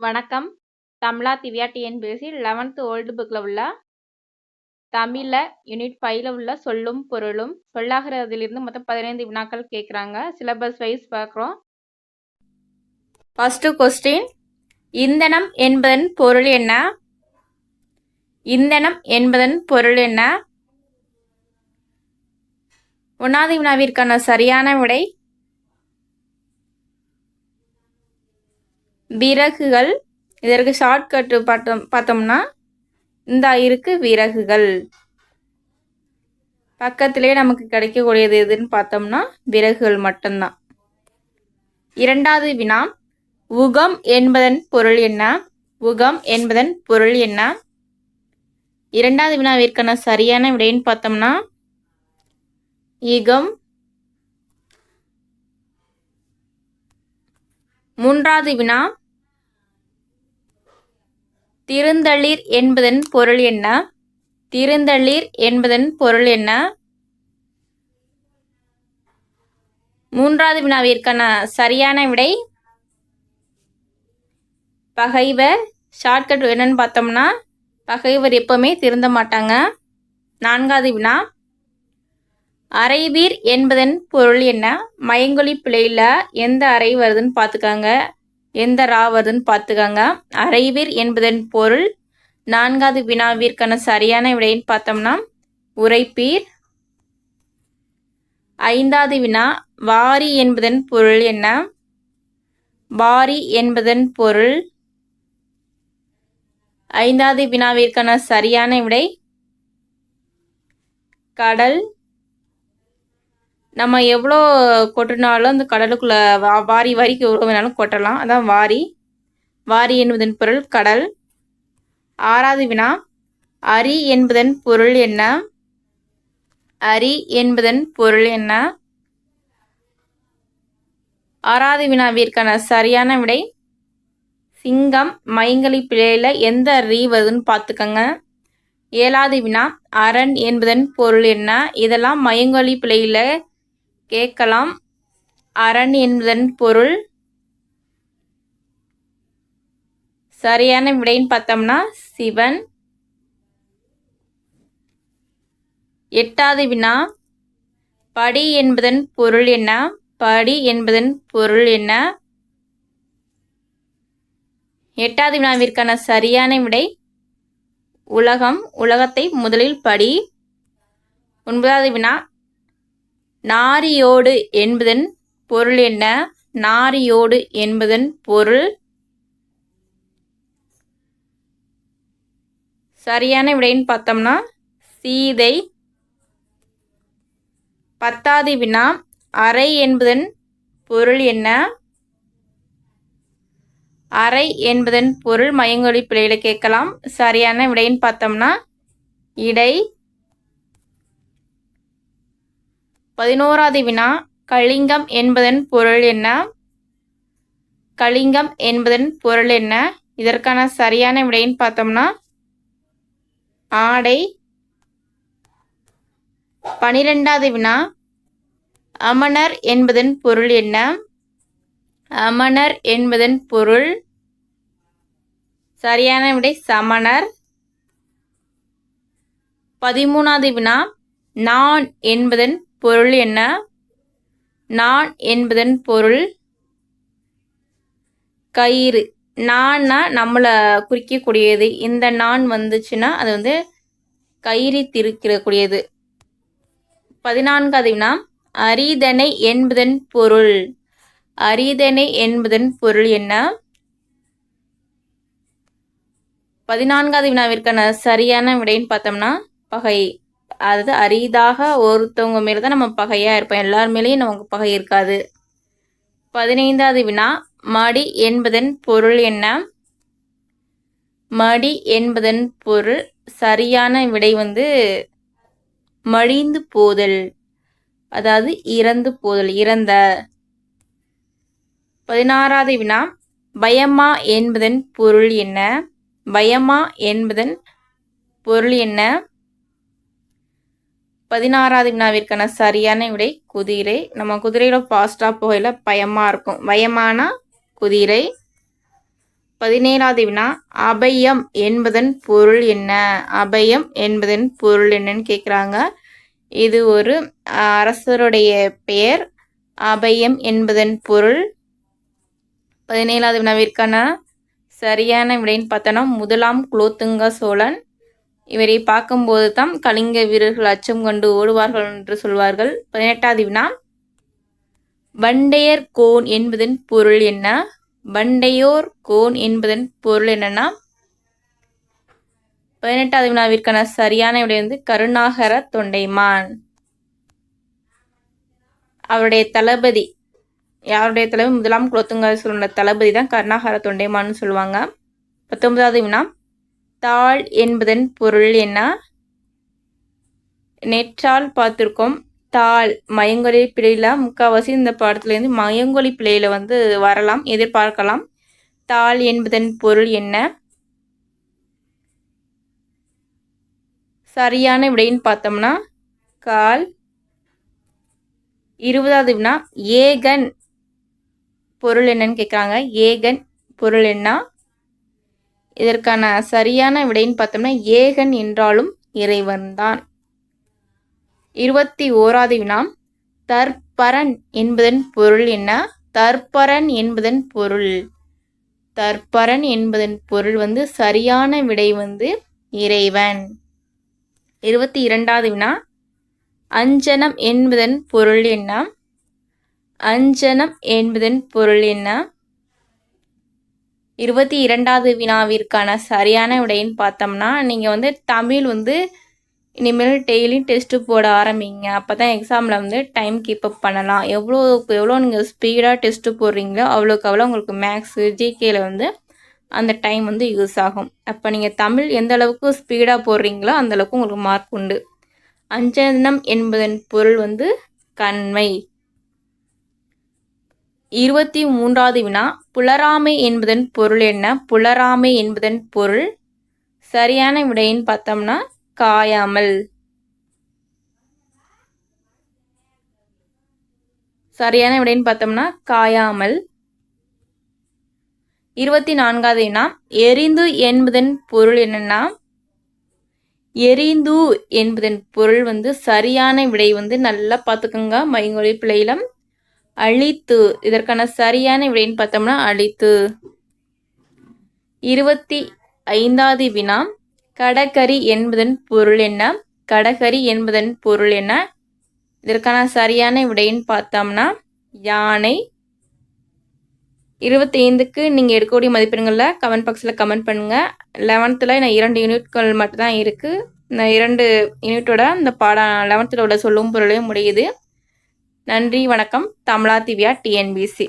வணக்கம். தமிழா Divya TNPSC eleventh old புக்கில் உள்ள தமிழில் யூனிட் ஃபைவ்ல உள்ள சொல்லும் பொருளும் சொல்லாகிறதிலிருந்து மொத்தம் பதினைந்து வினாக்கள் கேட்குறாங்க சிலபஸ் வைஸ் பார்க்குறோம் ஃபஸ்ட்டு கொஸ்டின் இந்தனம் என்பதன் பொருள் என்ன? இந்தனம் என்பதன் பொருள் என்ன? ஒன்றாவது வினாவிற்கான சரியான விடை விறகுகள். இதற்கு ஷார்ட்கட்டு பார்த்தோம் பார்த்தோம்னா இந்த இருக்கு விறகுகள். பக்கத்திலே நமக்கு கிடைக்கக்கூடியது எதுன்னு பார்த்தோம்னா விறகுகள் மட்டும்தான். இரண்டாவது வினா உகம் என்பதன் பொருள் என்ன? உகம் என்பதன் பொருள் என்ன? இரண்டாவது வினாவிற்கான சரியான விடைன்னு பார்த்தோம்னா ஈகம் மூன்றாவது வினா திருந்தளிர் என்பதன் பொருள் என்ன? திருந்தளிர் என்பதன் பொருள் என்ன? மூன்றாவது வினாவிற்கான சரியான விடை பகைவர் ஷார்ட்கட் என்னன்னு பார்த்தோம்னா பகைவர் எப்போவுமே திருந்த மாட்டாங்க. நான்காவது வினா அரைவீர் என்பதன் பொருள் என்ன? மயங்கொழி பிழையில் எந்த அறை வருதுன்னு பார்த்துக்காங்க. எந்த ரா வருதுன்னு பார்த்துக்காங்க அரைவீர் என்பதன் பொருள் நான்காவது வினாவிற்கான சரியான விடைன்னு பார்த்தோம்னா உரைப்பீர் ஐந்தாவது வினா வாரி என்பதன் பொருள் என்ன? வாரி என்பதன் பொருள். ஐந்தாவது வினாவிற்கான சரியான விடை கடல். நம்ம எவ்வளோ கொட்டினாலும் அந்த கடலுக்குள்ளே வா வாரி வாரிக்கு எவ்வளோ வேணாலும் கொட்டலாம். அதான் வாரி. வாரி என்பதன் பொருள் கடல். ஆறாவது வினா. அரி என்பதன் பொருள் என்ன? அரி என்பதன் பொருள் என்ன? ஆறாவது வினாவிற்கான சரியான விடை. சிங்கம் மைங்கலி பிழையில் எந்த ரீ வருதுன்னு பார்த்துக்கோங்க. ஏழாவது வினா. அரண் என்பதன் பொருள் என்ன? இதெல்லாம் மயங்கொலி பிழையில் கேட்கலாம். அரண் என்பதன் பொருள் சரியான விடைன்னு பார்த்தோம்னா சிவன். எட்டாவது வினா படி என்பதன் பொருள் என்ன? படி என்பதன் பொருள் என்ன? எட்டாவது வினாவிற்கான சரியான விடை உலகம். உலகத்தை முதலில் படி. ஒன்பதாவது வினா நாரியோடு என்பதன் பொருள் என்ன? நாரியோடு என்பதன் பொருள் சரியான விடைன்னு பார்த்தோம்னா சீதை பத்தாதி வினா அறை என்பதன் பொருள் என்ன? அறை என்பதன் பொருள் மயங்கொழி பிள்ளைகளை கேட்கலாம். சரியான விடைன்னு பார்த்தோம்னா இடை பதினோராவது வினா கலிங்கம் என்பதன் பொருள் என்ன? கலிங்கம் என்பதன் பொருள் என்ன? இதற்கான சரியான விடைன்னு பார்த்தோம்னா ஆடை. பனிரெண்டாவது வினா அமணர் என்பதன் பொருள் என்ன? அமணர் என்பதன் பொருள் சரியான விடை சமணர். பதிமூணாவது வினா நான் என்பதன் பொருள் என்ன? நான் என்பதன் பொருள் கயிறு. நான்னா நம்மளை குறிக்கக்கூடியது. இந்த நான் வந்துச்சுன்னா அது வந்து கயிறு திருக்கிறக்கூடியது பதினான்காவது வினா அரிதனை என்பதன் பொருள். அரிதனை என்பதன் பொருள் என்ன? பதினான்காவது வினாவிற்கான சரியான விடைன்னு பார்த்தோம்னா பகை. அதாவது அரிதாக ஒருத்தவங்க மேலே தான் நம்ம பகையாக இருப்போம். எல்லார் மேலேயும் நமக்கு பகை இருக்காது. பதினைந்தாவது வினா மடி என்பதன் பொருள் என்ன? மடி என்பதன் பொருள் சரியான விடை வந்து மடிந்து போதல். அதாவது இறந்து போதல் இறந்த. பதினாறாவது வினா பயமா என்பதன் பொருள் என்ன? பயமா என்பதன் பொருள் என்ன? பதினாறாவது வினாவிற்கான சரியான விடை குதிரை. நம்ம குதிரையில் ஃபாஸ்ட்டாக போகையில் பயமாக இருக்கும். பயமானா குதிரை. பதினேழாவது வினா அபயம் என்பதன் பொருள் என்ன? அபயம் என்பதன் பொருள் என்னன்னு கேட்குறாங்க இது ஒரு அரசருடைய பெயர். அபயம் என்பதன் பொருள். பதினேழாவது வினாவிற்கான சரியான விடைன்னு பார்த்தோன்னா முதலாம் குலோத்துங்க சோழன் இவரை பார்க்கும்போது தான் கலிங்க வீரர்கள் அச்சம் கொண்டு ஓடுவார்கள் என்று சொல்வார்கள். பதினெட்டாவது வினா வண்டையர் கோன் என்பதன் பொருள் என்ன? வண்டையோர் கோன் என்பதன் பொருள் என்னன்னா பதினெட்டாவது வினாவிற்கான சரியான விடை வந்து கருணாகர தொண்டைமான். அவருடைய தளபதி யாருடைய தலைவர் முதலாம் குலத்துங்க சோழனோட தளபதி தான் கருணாகர தொண்டைமான்னு சொல்லுவாங்க. பத்தொன்பதாவது வினா தாள் என்பதன் பொருள் என்ன? நெற்றால் பார்த்துருக்கோம். தாள் மயங்கொலி பிழையில்? முக்கால்வாசி இந்த பாடத்துலேருந்து மயங்கொலி பிழையில் வந்து வரலாம் எதிர்பார்க்கலாம். தாள் என்பதன் பொருள் என்ன? சரியான விடைன்னு பார்த்தோம்னா கால் இருபதாவது வினா ஏகன் பொருள் என்னன்னு கேட்குறாங்க ஏகன் பொருள் என்ன? இதற்கான சரியான விடைன்னு பார்த்தோம்னா ஏகன் என்றாலும் இறைவன்தான். இருபத்தி ஓராது வினா தற்பரன் என்பதன் பொருள் என்ன? தற்பரன் என்பதன் பொருள். தற்பரன் என்பதன் பொருள் வந்து சரியான விடை வந்து இறைவன். இருபத்தி இரண்டாவது வினா அஞ்சனம் என்பதன் பொருள் என்ன? அஞ்சனம் என்பதன் பொருள் என்ன? இருபத்தி இரண்டாவது வினாவிற்கான சரியான விடைன்னு பார்த்தோம்னா நீங்கள் வந்து தமிழ் வந்து இனிமேல் டெய்லியும் டெஸ்ட்டு போட ஆரம்பிங்க. அப்போ தான் எக்ஸாமில் வந்து டைம் கீப் அப் பண்ணலாம். எவ்வளோ எவ்வளோ நீங்கள் ஸ்பீடாக டெஸ்ட்டு போடுறீங்களோ அவ்வளோக்கு அவ்வளோ உங்களுக்கு மேக்ஸு ஜிகேயில் வந்து அந்த டைம் வந்து யூஸ் ஆகும். அப்போ நீங்கள் தமிழ் எந்த அளவுக்கு ஸ்பீடாக போடுறீங்களோ அந்தளவுக்கு உங்களுக்கு மார்க் உண்டு. அஞ்சனம் என்பதன் பொருள் வந்து கண்மை. இருபத்தி மூன்றாவது வினா புலராமை என்பதன் பொருள் என்ன? புலராமை என்பதன் பொருள் சரியான விடைன்னு பார்த்தோம்னா காயாமல். சரியான விடைன்னு பார்த்தோம்னா காயாமல். இருபத்தி நான்காவது வினா எரிந்து என்பதன் பொருள் என்னன்னா? எரிந்து என்பதன் பொருள் வந்து சரியான விடை வந்து நல்லா பார்த்துக்கோங்க மைங்கொழி பிள்ளையிலம் அழித்து இதற்கான சரியான விடைன்னு பார்த்தோம்னா அழித்து. இருபத்தி ஐந்தாவது வினா கடகரி என்பதன் பொருள் என்ன? கடகரி என்பதன் பொருள் என்ன? இதற்கான சரியான விடைன்னு பார்த்தோம்னா யானை. இருபத்தைந்துக்கு நீங்கள் எடுக்கக்கூடிய மதிப்பெண்களில் கமெண்ட் பாக்ஸில் கமெண்ட் பண்ணுங்கள் லெவன்த்தில் நான் இரண்டு யூனிட்கள் மட்டும்தான் இருக்குது இந்த இரண்டு யூனிட்டோட இந்த பாடம் லெவன்த்தில் உள்ள சொல்லும் பொருளையும் முடியுது. நன்றி வணக்கம். தமிழா திவ்யா டிஎன்பிசி